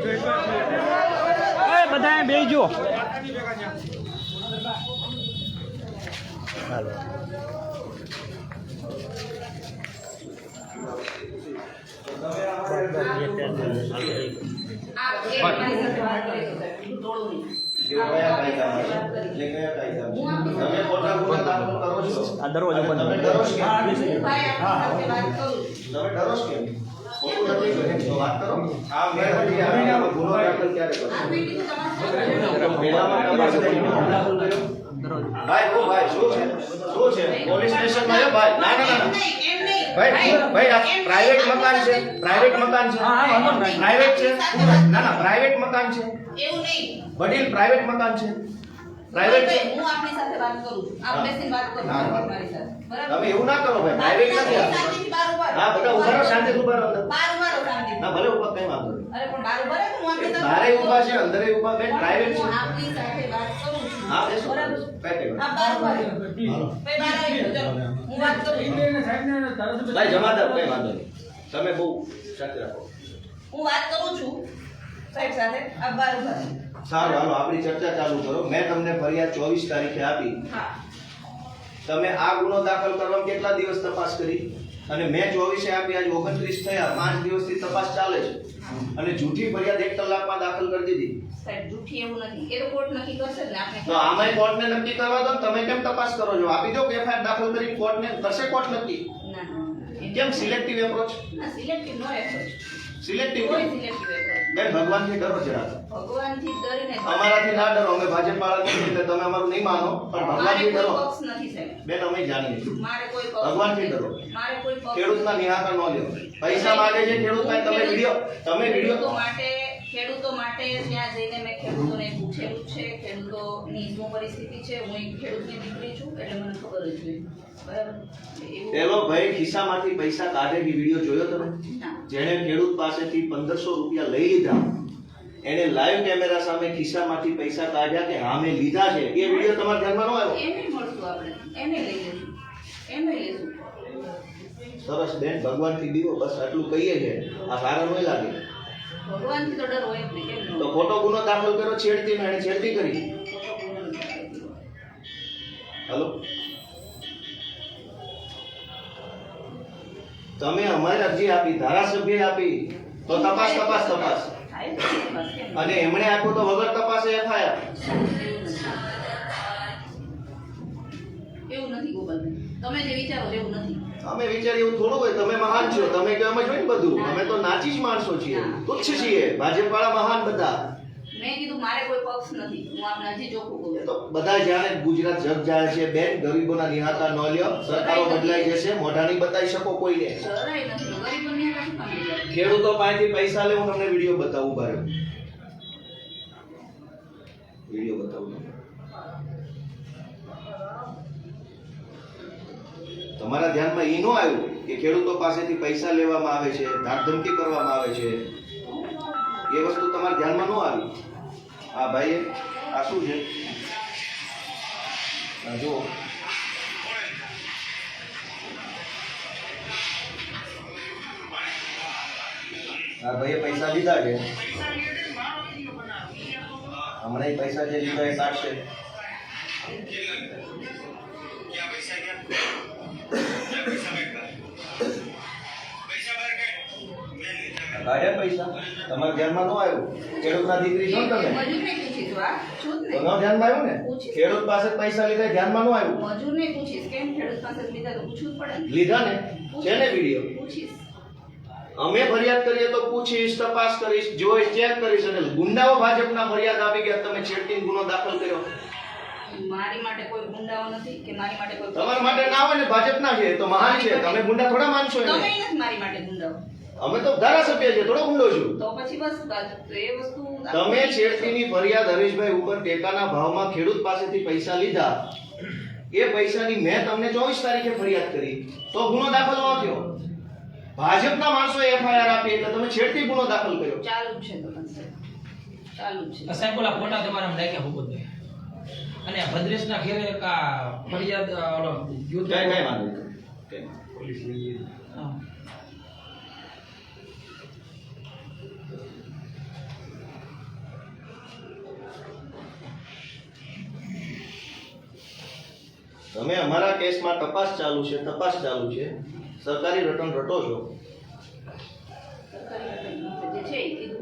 એ બધા બેજો કરો આ દરવાજો બંધ? હું. તમે ડરો છો કેમ? ખોટું નથી. તો વાત કરો આ દાખલ ક્યારે કરી ભાઈ ઓ ભાઈ શું છે શું છે પોલીસ સ્ટેશનમાં આવ્યો ભાઈ ના ના ના ભાઈ ભાઈ આ પ્રાઇવેટ મકાન છે પ્રાઇવેટ મકાન છે પ્રાઇવેટ છે ના ના પ્રાઇવેટ મકાન છે એવું નહીં વડીલ પ્રાઇવેટ મકાન છે પ્રાઇવેટ છે. હું આપની સાથે વાત કરું છું. આપ બેસીને વાત કરો. મારી સાથે. બરાબર? તમે એવું ના કરો ભાઈ પ્રાઇવેટ નથી આ. શાંતિથી ઊભા રહો. હા બધા ઊભા રહો શાંતિથી ઊભા રહો અંદર. બહાર ઊભા રહો શાંતિથી. ના ભલે ઊભા કઈ વાંધો નહીં. અરે પણ બહાર ઊભા રહો હું આપની સાથે બારે ઊભા છે અંદરે ઊભા બેન પ્રાઇવેટ છે. આપની સાથે વાત કરું છું. હા બેસો બરાબર? ઊભા રહો. ભાઈ બહાર આવી જાઓ, હું વાત કરું ભાઈ જમાદાર કઈ વાંધો નહીં. તમે બહુ શાંતિ રાખો. હું વાત કરું છું સાહેબ સાથે. આપ બહાર ઊભા રહો. સારું હાલો આપણી ચર્ચા ચાલુ કરો. મેં તમને ફરિયાદ ચોવીસ તારીખે આપી. હા. તમે આ ગુનો દાખલ કરવા કેટલા દિવસ તપાસ કરી? અને મેં ચોવીસે આપી આજે ઓગણત્રીસ થયા. પાંચ દિવસથી તપાસ ચાલે છે. અને જૂઠી ફરિયાદ એક કલાકમાં દાખલ કરી દીધી. સાહેબ જૂઠી એવું નથી. એ તો કોર્ટ નક્કી કરશે ને આપણે. તો આમાંય કોર્ટને નક્કી કરવા દો તમે કેમ તપાસ કરો છો? આપી દો એફઆઈઆર દાખલ કરી કોર્ટને કરશે કોર્ટ નક્કી? કેમ સિલેક્ટિવ એપ્રોચ ના સિલેક્ટિવ નો એપ્રોચ સિલેક્ટિવ કોઈ ભગવાનથી ડરો જરા ભગવાનથી ડરીને અમારાથી ના ડરો. અમે ભાજપ વાળા નથી એટલે તમે અમારું નહીં માનો. પણ ભગવાનથી ડરો. બેન અમે જાણીએ મારે કોઈ પક્ષ ભગવાનથી નથી. ડરો. મારે કોઈ પક્ષ ખેડૂતના નિહાળતા ન લ્યો. પૈસા માંગે છે ખેડૂત તમે વિડિયો તમે વિડિયો તો માટે ખેડૂતો માટે ત્યાં જઈને મેં ખેડૂતોને પૂછેલું છે ખેડૂતોની શું પરિસ્થિતિ છે હું એક ખેડૂતની દીકરી છું એટલે મને ખબર જ હોય બરાબર? પેલો ભાઈ ખિસ્સામાંથી પૈસા કાઢે વીડિયો વિડિયો જોયો તમે? જેણે ખેડૂત પાસેથી પંદરસો રૂપિયા લઈ લીધા. એને લાઈવ કેમેરા સામે ખિસ્સામાંથી પૈસા કાઢ્યા કે હા મેં લીધા છે. એ વીડિયો તમારા ધ્યાનમાં ન આવ્યો? એને મળશું આપણે. એને લઈ લેશું. એને લેશું સરસ બેન ભગવાનથી દીવો. બસ આટલું કહીએ છે. આ સારા નહીં લાગે. ભગવાનથી તો ડર હોય જ નહીં કેમ તો? ખોટો ગુનો દાખલ કર્યો છેડતી એને છેડતી કરી. હલો તમે અમારી અરજી આપી ધારાસભ્ય આપી તો તપાસ તપાસ તપાસ? અને એમણે આપ્યું તો વગર તપાસે એફઆઈઆર એવું નથી ગોપાલભાઈ તમે જે વિચારો એવું નથી અમે વિચારીએ એવું થોડું હોય તમે મહાન છો તમે કે અમે જોઈને બધું. અમે તો નાચી જ માણસો છીએ. તુચ્છ છીએ. ભાજપ વાળા મહાન બધા. મેં કીધું મારે કોઈ પક્ષ નથી. હું આપને હજી ચોખ્ખું કહું તો બધા જાણે ગુજરાત જગ જાય છે. બેન ગરીબોના નિહાતા ન લ્યો. સરકારો બદલાઈ જશે. મોઢાની બતાવી શકો કોઈને. ખેડૂતો પાસેથી પૈસા લે હું તમને વીડિયો બતાવું બારે વીડિયો બતાવું તમને. તમારા ધ્યાનમાં એ ન આવ્યું કે ખેડૂતો પાસેથી પૈસા લેવામાં આવે છે, ધાકધમકી કરવામાં આવે છે. એ વસ્તુ તમારા ધ્યાનમાં ન આવી? હા ભાઈ આ શું છે? જુઓ. હા, ભાઈએ, પૈસા લીધા છે. હમણાં પૈસા જે લીધા એ કાઢશે કાઢ્યા પૈસા? તમારા ધ્યાનમાં ન આવ્યું? ખેડૂતના દીકરી છો ને તમે? મજૂરને પૂછીશ વા છું જ તો ન ધ્યાનમાં આવ્યું ને? ખેડૂત પાસે પૈસા લીધા ધ્યાનમાં ન આવ્યું? મજૂરને પૂછીશ કેમ ખેડૂત પાસે લીધા તો પૂછવું પડે ને. લીધા ને? છે ને વીડિયો? પૂછીશ. અમે ફરિયાદ કરીએ તો પૂછીશ તપાસ કરીશ જોઈશ ચેક કરીશ અને ગુંડાઓ ભાજપના ફરિયાદ આપી ગયા તમે છેડતી ગુનો દાખલ કર્યો. મારી માટે કોઈ ગુંડાઓ નથી કે મારી માટે કોઈ તમારા માટે ના હોય ને ભાજપના છે તો મહાન છે. તમે ગુંડા થોડા માનશો તમે નથી મારી માટે ગુંડાઓ. અમે તો ધારાસભ્ય છે થોડો ગુંડો છું. તો પછી બસ એ વસ્તુ તમે છેડતીની ફરિયાદ હરેશભાઈ ઉપર ટેકાના ભાવમાં ખેડૂત પાસેથી પૈસા લીધા. એ પૈસાની મેં તમને ચોવીસ તારીખે ફરિયાદ કરી. તો ગુનો દાખલ ન થયો. ભાજપના માણસો એફઆઈઆર આપી એટલે તમે છેડતી ગુનો દાખલ કર્યો. ચાલુ છે ચાલુ છે. સાહેબ ઓલા ફોટા તમારા નાખ્યા ભૂપતભાઈ અને ભદ્રેશના ઘેરે કા ફરિયાદ ઓલો યુદ્ધ કઈ કઈ વાંધો તમે અમારા કેસમાં તપાસ ચાલુ છે તપાસ ચાલુ છે. સરકારી રટણ રટો છો. સરકારી રટણ જે છે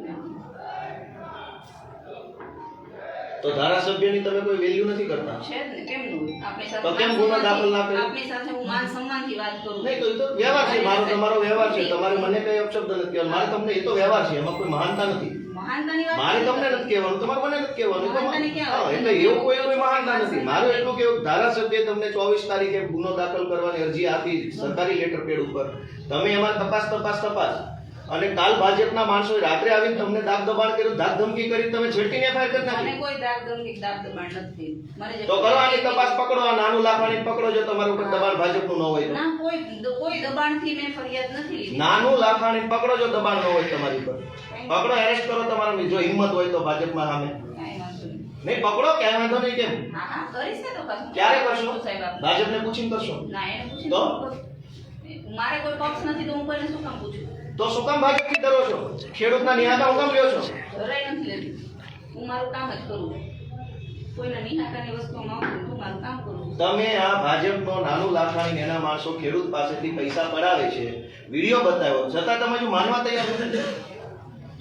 તો ધારાસભ્યની તમે કોઈ વેલ્યુ નથી કરતા? છે ને કેમ ન? આપણી સાથે તો કેમ ગુનો દાખલ ના કર્યો? આપણી સાથે હું માન સન્માનથી વાત કરું નહીં તો એ તો વ્યવહાર છે મારો તમારો વ્યવહાર છે તમારે મને કઈ અપશબ્દ નથી કહેવાનો. મારે તમને એ તો વ્યવહાર છે એમાં કોઈ મહાનતા નથી. મારે તમને નથી કહેવાનું તમારે મને નથી કહેવાનું? એટલે એવું કોઈ કોઈ મહાનતા નથી. મારું એટલું કેવું ધારાસભ્ય તમને ચોવીસ તારીખે ગુનો દાખલ કરવાની અરજી આપી સરકારી લેટર પેડ ઉપર. તમે એમાં તપાસ તપાસ તપાસ. અને કાલ ભાજપના માણસો રાત્રે આવીને તમને દાગ દબાણ કર્યું દાગ ધમકી કરી તમે છેટીને ફાયર કરી મને નાખી કોઈ દાગ ધમકી દાગ દબાણ નથી મને તો કરો આની તપાસ પકડો આ નાનું લાફાણી પકડો જો તમારું ઉપર દબાણ ભાજપનું ન હોય તો. ના કોઈ કોઈ દબાણથી મેં ફરિયાદ નથી લીધી. નાનું લાફાણી પકડો જો દબાણ ન હોય તમારી ઉપર. પકડો એરેસ્ટ કરો તમારો જો હિંમત હોય તો ભાજપમાં સામે. નહીં. પકડો કે વાંધો નહીં કેમ? ક્યારે કરશો. ભાજપને પૂછીને કરશો? તો? મારે કોઈ પક્ષ નથી તો હું કોઈને શું કામ પૂછું? તો શું કામ ભાજપથી ડરો છો? ખેડૂતના નિહાતા હું કામ લ્યો છો? જરાય નથી લેતી. હું મારું કામ જ કરું. કોઈના નિહાકાની વસ્તુમાં હું મારું કામ કરું તમે આ ભાજપનો નાનું લાખાણી એના માણસો ખેડૂત પાસેથી પૈસા પડાવે છે. વીડિયો બતાવ્યો છતાં તમે જો માનવા તૈયાર નથી.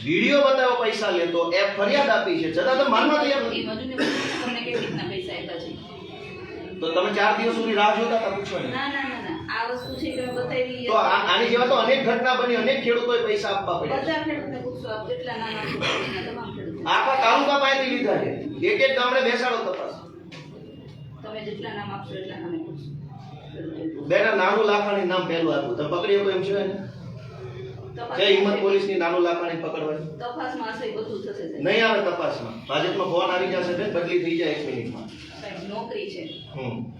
વીડિયો બતાવ્યો પૈસા લેતો. એ ફરિયાદ આપી છે. છતાં તમે માનવા તૈયાર નથી. તો તમે ચાર દિવસ સુધી રાહ જોતા હતા પૂછો ના ના. આ વસ્તુ છે કે બતાવી તો આની જેવા તો અનેક ઘટના બની અનેક ખેડૂતોએ પૈસા આપવા પડ્યા બધા ખેડૂતને પૂછશો આપ જેટલા નાના તમામ ખેડૂતો આખા તાલુકા પાસેથી લીધા છે. એક એક ગામડે બેસાડો તપાસ. તમે જેટલા નામ આપશો એટલા નામે પૂછશો બેના નાનું લાખાણી નામ પહેલું આપ્યું. તમે પકડીએ એમ છે? ને જય હિંમત પોલીસની નાનું લાખાણી પકડવાની. તપાસમાં હશે બધું થશે. નહીં આવે તપાસમાં. ભાજપમાં ફોન આવી જશે બદલી થઈ જાય એક મિનિટમાં. સાહેબ નોકરી છે.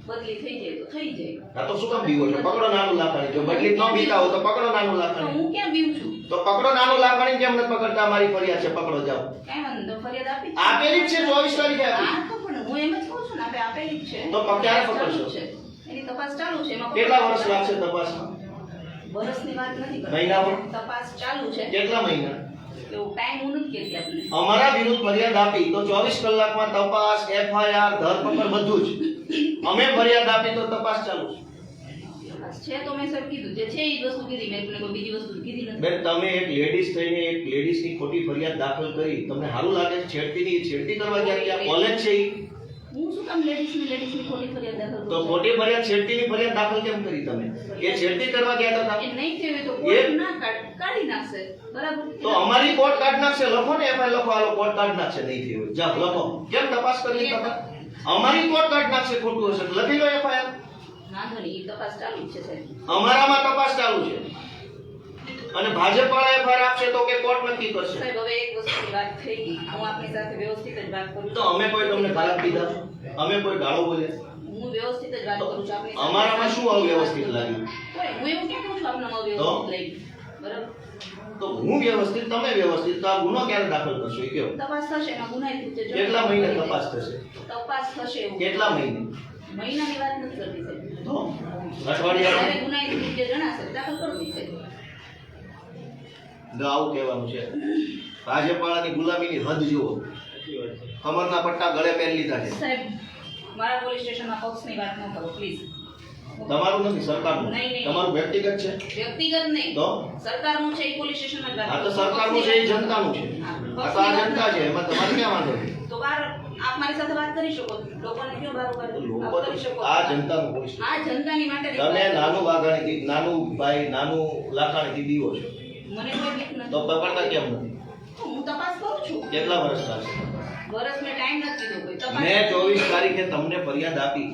બદલી થઈ જાય તો થઈ જાય. આ તો શું કામ બીવો છો? પકડો નાનું લાખાણી જો બદલી ન બીતા હો તો પકડો નાનું લાખાણી હું ક્યાં બીવું છું? તો પકડો નાનું લાખાણી કેમ નથી પકડતા? મારી ફરિયાદ છે પકડો જાવ કાંઈ વાંધો ફરિયાદ આપી જ છે. આપેલી જ છે ચોવીસ તારીખે આપી. તો પણ હું એમ જ કહું છું ને આપણે આપેલી જ છે. તો ક્યારે તપાસ ચાલુ પકડશો? છે. એની તપાસ ચાલુ છે એમાં કેટલા વર્ષ લાગશે તપાસમાં? વર્ષની વાત નથી કરતી. તપાસ ચાલુ છે. કેટલા મહિના? અમારા વિરુદ્ધ ફરિયાદ આપી તો ચોવીસ કલાકમાં તપાસ એફઆઈઆર ધરપકડ બધું જ. અમે ફરિયાદ આપી તો તપાસ ચાલુ છે. તો મેં સર કીધું જે છે એ વસ્તુ કીધી મેં તમને કોઈ બીજી વસ્તુ કીધી નથી. બેન તમે એક લેડીઝ થઈને એક લેડીઝની ખોટી ફરિયાદ દાખલ કરી તમને સારું લાગે છેડતી છેડતીની છેડતી કરવા ગયા કોલેજ છે? હું શું કામ લેડીઝની લેડીઝની ખોટી ફરિયાદ દાખલ તો ખોટી ફરિયાદ છેડતીની ફરિયાદ દાખલ કેમ કરી તમે? એ છેડતી કરવા ગયા હતા એ નહીં થયું તો કોર્ટ ના કાઢી નાખશે. બરાબર? તો અમારી કોર્ટ કાઢ નાખશે? લખો ને એફઆઈ લખો આલો કોર્ટ કાઢ નાખશે નહીં થયું હોય. લખો. કેમ તપાસ કરી તપાસ અમારી કોર્ટ કાઢ નાખશે ખોટું હશે લખી લો એફઆઈઆર. ના એ તપાસ ચાલુ છે સાહેબ. અમારામાં તપાસ ચાલુ છે. અને ભાજપ વાળા એફઆઈઆર આપશે તો કે કોર્ટ નક્કી કરશે? સાહેબ હવે એક વસ્તુની વાત થઈ. ગઈ હું આપની સાથે વ્યવસ્થિત જ વાત કરું તો અમે કોઈ તમને ભારત દીધા અમે કોઈ ગાળો બોલ્યા હું વ્યવસ્થિત જ વાત કરું છું. આપની અમારામાં શું અવ્યવસ્થિત લાગ્યું? હું એવું કહું છું આપનામાં અવ્યવસ્થિત લઈ બરાબર? તો હું વ્યવસ્થિત તમે વ્યવસ્થિત તો આ ગુનો ક્યારે દાખલ કરશો એ કહો. તપાસ થશે એમાં ગુનાહિત રીતે કેટલા મહિને તપાસ થશે? તપાસ થશે. કેટલા મહિને? મહિનાની વાત નથી કરતી સાહેબ. તો? અઠવાડિયા. ગુનાહિત રીતે જણાશે. દાખલ કરવી છે આવું કહેવાનું છે. રાજ્યપાળાની ગુલામીની હદ જુઓ. કમરના પટ્ટા ગળે પહેરી લીધા છે. સાહેબ મારા પોલીસ સ્ટેશનમાં પક્ષની વાત ન કરો પ્લીઝ. તમારું નથી સરકારનું. નહીં, નહીં. તમારું વ્યક્તિગત છે? વ્યક્તિગત નહીં. તો? સરકારનું છે એ પોલીસ સ્ટેશનમાં વાત આ તો સરકારનું છે એ જનતાનું છે. આ તો આ જનતા છે એમાં તમારે ક્યાં વાંધો છે? તો બાર આપ મારી સાથે વાત કરી શકો. લોકોને કયો બાર આપ લોકો કરી શકો. આ જનતાનું પોલીસ આ જનતાની માટે તમે નાનું વાઘાણીથી નાનું ભાઈ નાનું લાખાણીથી દીવો છો. મને કોઈ બીક નથી. તો પકડતા કેમ નથી? હું તપાસ કરું છું. કેટલા વર્ષ લાગશે વર્ષ મેં ટાઈમ નથી કીધો કોઈ તપાસ. મેં ચોવીસ તારીખે તમને ફરિયાદ આપી.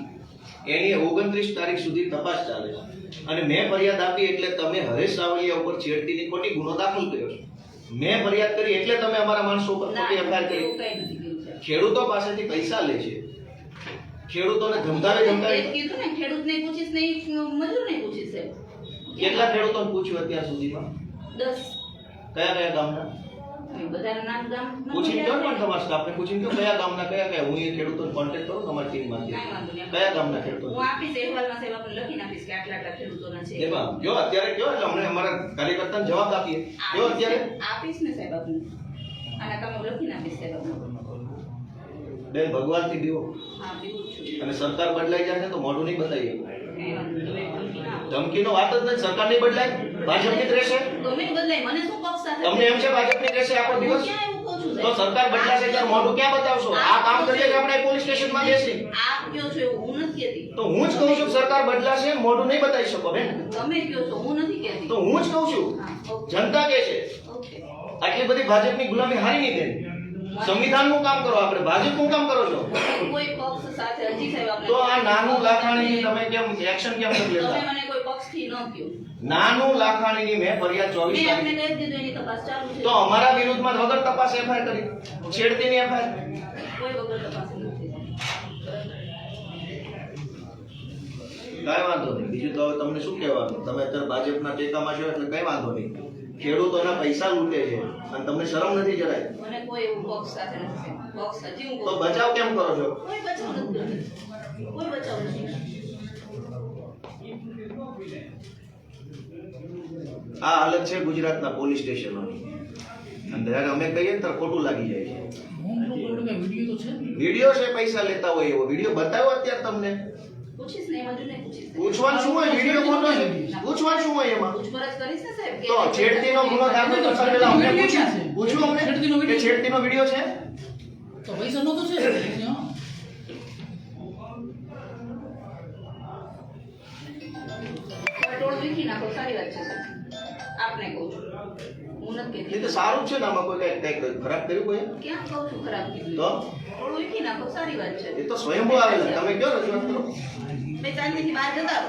એની ઓગણત્રીસ તારીખ સુધી તપાસ ચાલે છે. અને મેં ફરિયાદ આપી એટલે તમે હરેશ સાવલિયા ઉપર છેડતીની ખોટી ગુનો દાખલ કર્યો છે. મેં ફરિયાદ કરી એટલે તમે અમારા માણસો ઉપર ખોટી એફઆઈઆર કરી. ખેડૂતો પાસેથી પૈસા લે છે. ખેડૂતોને ધમધાવે એ કીધું ને ખેડૂતને પૂછીશ નહીં મજૂરને પૂછીશ કેટલા ખેડૂતોને પૂછ્યું અત્યાર સુધીમાં? દસ. કયા કયા ગામના? બધાના નામ ગામ પૂછીને કહો પણ તમારા સ્ટાફને પૂછીને કહો કયા ગામના કયા કયા. હું એ ખેડૂતોને કોન્ટેક્ટ કરું તમારી ટીમમાંથી. કયા ગામના ખેડૂતો હું આપીશ અહેવાલમાં સાહેબ આપણે લખીને આપીશ કે આટલા આટલા ખેડૂતોના છે. એમાં જો અત્યારે કયો એટલે અમને અમારા કાર્યકર્તાને જવાબ આપીએ. જો અત્યારે? આપીશ ને સાહેબ આપને. આના તમે લખીને આપીશ સાહેબ આપને. બેન ભગવાનથી છું. અને સરકાર બદલાઈ જશે તો મોઢું નહીં ના ધમકીનો વાત જ નથી સરકાર નહીં બદલાય? ભાજપની જ રહેશે? ગમે બદલાય મને શું પક્ષ સાથે તમને એમ છે ભાજપની રહેશે આખો દિવસ? ક્યાં એવું કહું છું તો સરકાર બદલાશે ત્યારે મોઢું ક્યાં બતાવશો? આ કામ કરીએ કે આપણે પોલીસ સ્ટેશનમાં બેસી? આપ કયો છો એવું હું નથી કહેતી. તો હું જ કહું છું સરકાર બદલાશે મોઢું નહીં બતાવી શકો બેન. તમે કયો છો? હું નથી કહેતી. તો હું જ કહું છું. જનતા કે છે આટલી બધી ભાજપની ગુલામી હારી નહીં દેની સંવિધાનનું કામ કરો આપણે ભાજપનું કામ કરો છો. કોઈ પક્ષ સાથે હજી સાહેબ આપણે તો આ નાનું લાખાણી તમે કેમ એક્શન કેમ નથી તમે મને કોઈ પક્ષથી ન કહો. નાનું લાખાણીની મેં ફરિયાદ ચોવીસ તારીખ. તો અમારા વિરુદ્ધમાં વગર તપાસ એફઆઈઆર કરી. છેડતીની એફઆઈઆર. કોઈ વાંધો નહીં. બીજું તો હવે તમને શું કહેવાનું? તમે અત્યારે ભાજપના ટેકામાં છો એટલે કઈ વાંધો નહીં. ખેડૂતોના પૈસા લૂંટે છે અને તમને શરમ નથી જરાય? મને કોઈ એવું પક્ષ સાથે નથી. પક્ષ હજી હું તો બચાવ કેમ કરો છો? કોઈ બચાવ નથી. કોઈ બચાવ નથી. આ હાલત છે ગુજરાતના પોલીસ સ્ટેશનોની. અને જ્યારે અમે કહીએ ને ત્યારે ખોટું લાગી જાય છે. વીડિયો છે ને વીડિયો છે પૈસા લેતા હોય એવો. વીડિયો બતાવ્યો અત્યારે તમને? ને પૂછવાનું શું હોય? વીડિયો છે પૂછવાનું શું હોય એમાં? તો છેડતીનો ગુનો દાખલ અમને પૂછ્યું પૂછ્યું અમને? છેડતીનો કે વીડિયો. છેડતીનો વીડિયો છે? તો પૈસા તો છે? ટોળ વીખી નાખો સારી વાત છે આપને કહું છું. હું નથી એ તો સારું છે ને આમાં કોઈ કઈ કઈ ખરાબ કર્યું કોઈ? ક્યાં કહું છું ખરાબ કીધું તો? ટોળ વીખી નાખો સારી વાત છે. એ તો સ્વયંભૂ આવેલા તમે કયો રજૂઆત કરો? મેં બહાર જતા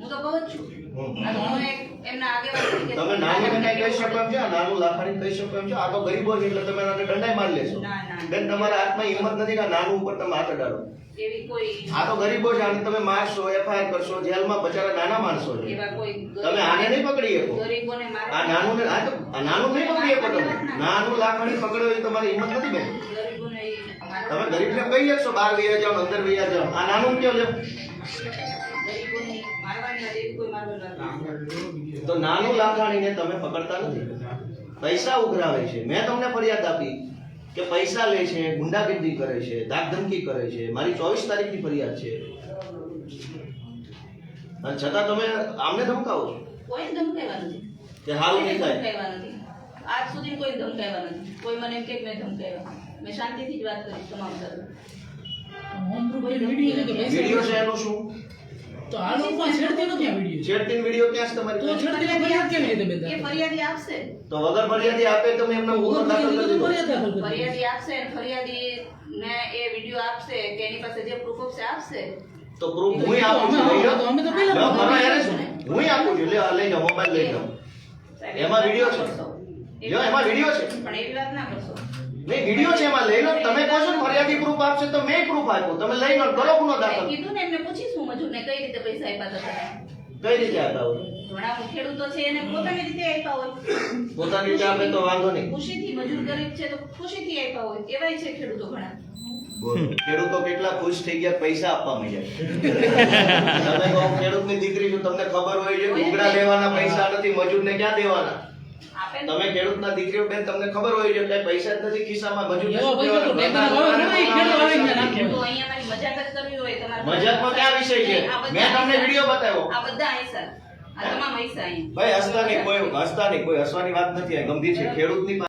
હું તો કહું છું. હું એક એમના આગેવાન તમે નાનું કઈ કહી શકો એમ છો? નાનું લાખાણી કહી શકો એમ છે? આ તો ગરીબો છે એટલે તમે આને દંડાઈ મારી લેશો. બેન તમારા હાથમાં હિંમત નથી કે નાનું ઉપર તમે હાથ અડાડો. એવી કોઈ આ તો ગરીબો છે આને તમે મારશો એફઆઈઆર કરશો જેલમાં બચારા નાના માણસો છે. એવા કોઈ તમે આને નહીં પકડી શકો. ગરીબોને આ નાનું આ તો આ નાનું નહીં પકડી શકો તમે. નાનું લાખાણી પકડ્યો એ તમારી હિંમત નથી બેન. તમે ગરીબને કહી શકશો બાર વૈયા જાઓ અંદર વૈયા જાઓ. આ નાનું કયો નથી. તો નાનું લાખાણીને તમે પકડતા નથી. પૈસા ઉઘરાવે છે. મેં તમને ફરિયાદ આપી. કે પૈસા લે છે ગુંડાગીરી કરે છે ધાકધમકી કરે છે. મારી ચોવીસ તારીખની ફરિયાદ છે. અને છતાં તમે આમને ધમકાવો છો? કોઈને ધમકાવ્યા નથી. કે હાલ નહીં થાય? આજ સુધી કોઈ ધમકાવ્યા નથી. કોઈ મને એમ કે મેં ધમકાવ્યા. મેં શાંતિથી જ વાત કરી તમામ સાથે. વીડિયો છે એનું શું? તો આ લોકોમાં છેડતીનો ક્યાં વિડિયો. છે વિડિયો ક્યાં છે તો તમારી પાસે? છેડતીનો ફરિયાદ કેવી રીતે બેન એ ફરિયાદી આપશે. તો વગર ફરિયાદી આપે તમે એમને ઉગર દાખલ કરી દીધો ફરિયાદ આપશે અને ફરિયાદી ને એ વીડિયો આપશે કે એની પાસે જે પ્રૂફ છે આપશે. તો પ્રૂફ હું આપું છું લઈ લો તો અમે તો પહેલા મારો યારે શું? આપું છું. લે લઈ જાઓ મોબાઈલ લઈ જાઓ એમાં વિડિયો છે. વાત- એમાં વીડિયો છે. પણ એવી વાત ના કરશો. નહીં વિડિયો છે એમાં લઈ લો. તમે કહો છો ને ફરિયાદી પ્રૂફ આપશે તો મેં પ્રૂફ આપ્યો. તમે લઈ લો કરો ગુનો દાખલ. કીધું ને એમને પૂછીશું મજૂરને કઈ રીતે પૈસા આપ્યા હતા કઈ રીતે આપ્યા હોય? ઘણા ખેડૂતો છે એને પોતાની રીતે આપ્યા હોય. પોતાની રીતે આપે તો વાંધો નહીં. ખુશીથી મજૂર ગરીબ છે તો ખુશીથી આપ્યા હોય. એવાય છે ખેડૂતો ઘણા. ખેડૂતો કેટલા ખુશ થઈ ગયા પૈસા આપવા મળ્યા. તમે કહો ખેડૂતની દીકરી છું તમને ખબર હોય છે ઉગડા લેવાના પૈસા નથી મજૂરને ક્યાં દેવાના? ને તમે ખેડૂતના દીકરીઓ બેન તમને ખબર હોય છે કે પૈસા જ નથી ખિસ્સામાં તમારે મજાકમાં ક્યાં વિષય છે? મેં તમને વીડિયો બતાવ્યો. આ બધા અહીંસા આ તમામ અહીંયા. ભાઈ હસતા નહીં કોઈ હસતા નહીં કોઈ હસવાની વાત નથી આ ગંભીર છે. ખેડૂતની